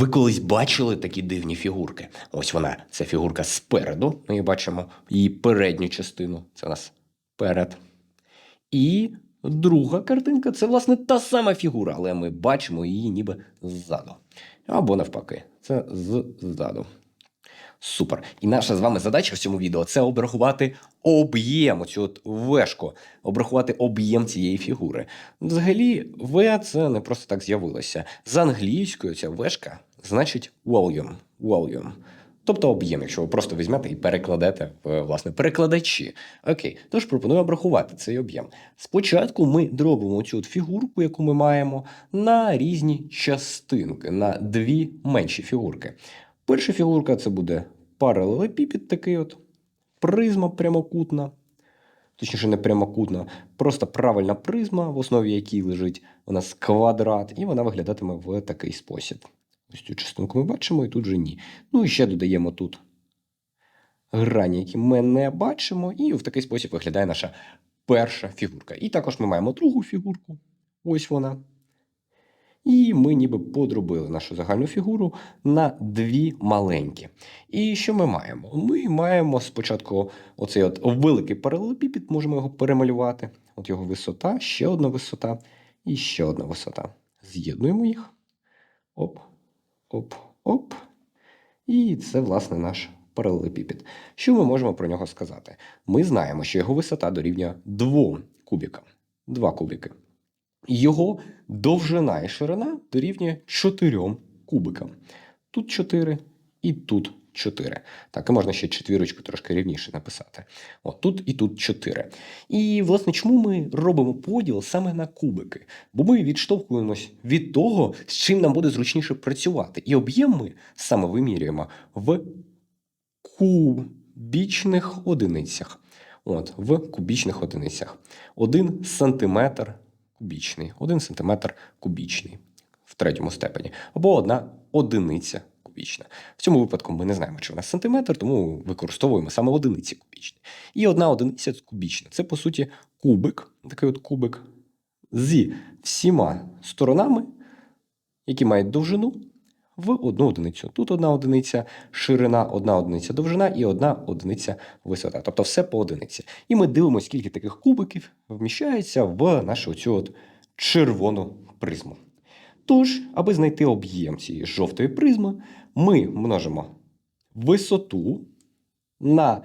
Ви колись бачили такі дивні фігурки? Ось вона, це фігурка спереду. Ми її бачимо її передню частину. Це у нас перед. І друга картинка це, власне, та сама фігура, але ми бачимо її ніби ззаду. Або навпаки, це ззаду. Супер. І наша з вами задача в цьому відео це обрахувати об'єм, оцю от вешку, обрахувати об'єм цієї фігури. Взагалі, В це не просто так з'явилося. З англійською ця вешка значить volume. volume. Тобто об'єм, якщо ви просто візьмете і перекладете в власне перекладачі. Окей, тож пропоную обрахувати цей об'єм. Спочатку ми дробимо цю фігурку, яку ми маємо, на різні частинки, на дві менші фігурки. Перша фігурка це буде паралелепіпід, такий от призма прямокутна. Точніше, не прямокутна, просто правильна призма, в основі якій лежить у нас квадрат, і вона виглядатиме в такий спосіб. Ось цю частинку ми бачимо, і тут же ні. Ну і ще додаємо тут грані, які ми не бачимо, і в такий спосіб виглядає наша перша фігурка. І також ми маємо другу фігурку. Ось вона. І ми ніби подробили нашу загальну фігуру на дві маленькі. І що ми маємо? Ми маємо спочатку оцей от великий паралелепіпід, можемо його перемалювати. От його висота, ще одна висота і ще одна висота. З'єднуємо їх. Оп, оп, оп. І це, власне, наш паралелепіпід. Що ми можемо про нього сказати? Ми знаємо, що його висота дорівнює 2 кубікам. Два кубики. Його довжина і ширина дорівнює 4 кубикам. Тут 4 і тут 4. Так, і можна ще четвірочку трошки рівніше написати. От тут і тут 4. І, власне, чому ми робимо поділ саме на кубики? Бо ми відштовхуємось від того, з чим нам буде зручніше працювати. І об'єм ми саме вимірюємо в кубічних одиницях. От, в кубічних одиницях. Один сантиметр кубічний, 1 см кубічний в третьому степені, або одна одиниця кубічна. В цьому випадку ми не знаємо, чи вона сантиметр, тому використовуємо саме одиниці кубічні. І одна одиниця кубічна. Це, по суті, кубик, такий от кубик зі всіма сторонами, які мають довжину. В одну одиницю. Тут одна одиниця ширина, одна одиниця довжина і одна одиниця висота. Тобто все по одиниці. І ми дивимося, скільки таких кубиків вміщається в нашу цю от червону призму. Тож, аби знайти об'єм цієї жовтої призми, ми множимо висоту на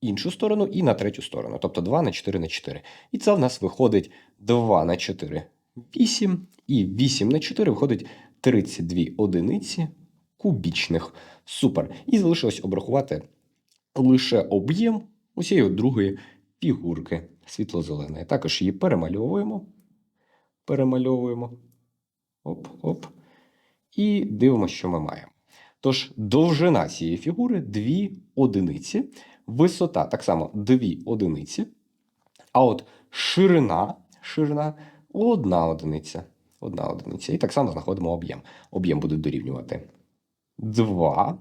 іншу сторону і на третю сторону. Тобто 2 на 4 на 4. І це в нас виходить 2 на 4 8, і 8 на 4 виходить 32 одиниці кубічних. Супер. І залишилось обрахувати лише об'єм усієї другої фігурки світло-зеленої. Також її перемальовуємо. Перемальовуємо. Оп-оп. І дивимося, що ми маємо. Тож, довжина цієї фігури 2 одиниці, висота так само 2 одиниці. А от ширина, ширина одна одиниця. Одна одиниця. І так само знаходимо об'єм. Об'єм буде дорівнювати 2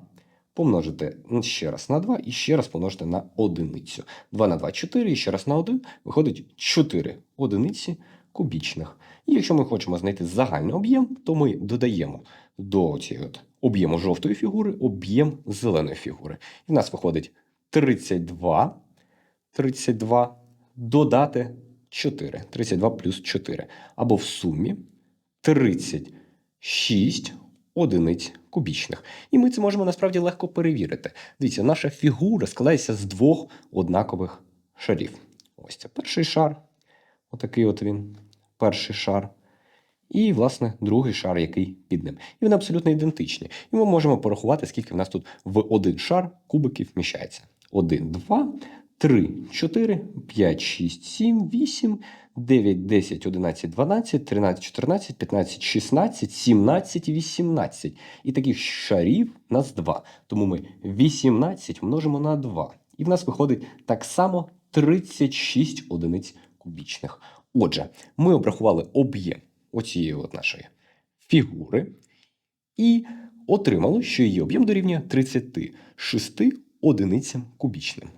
помножити ну, ще раз на 2 і ще раз помножити на одиницю. 2 на 2 – 4, і ще раз на 1 виходить 4 одиниці кубічних. І якщо ми хочемо знайти загальний об'єм, то ми додаємо до цієї об'єму жовтої фігури об'єм зеленої фігури. І в нас виходить 32, 32 додати 4. 32 плюс 4. Або в сумі 36 одиниць кубічних. І ми це можемо насправді легко перевірити. Дивіться, наша фігура складається з двох однакових шарів. Ось це перший шар. Отакий от він. Перший шар. І, власне, другий шар, який під ним. І вони абсолютно ідентичні. І ми можемо порахувати, скільки в нас тут в один шар кубиків вміщається. 1, 2, 3, 4, 5, 6, 7, 8, 9, 10, 11, 12, 13, 14, 15, 16, 17 18. І таких шарів у нас 2. Тому ми 18 множимо на 2. І в нас виходить так само 36 одиниць кубічних. Отже, ми обрахували об'єм оцієї от нашої фігури і отримали, що її об'єм дорівнює 36 одиницям кубічним.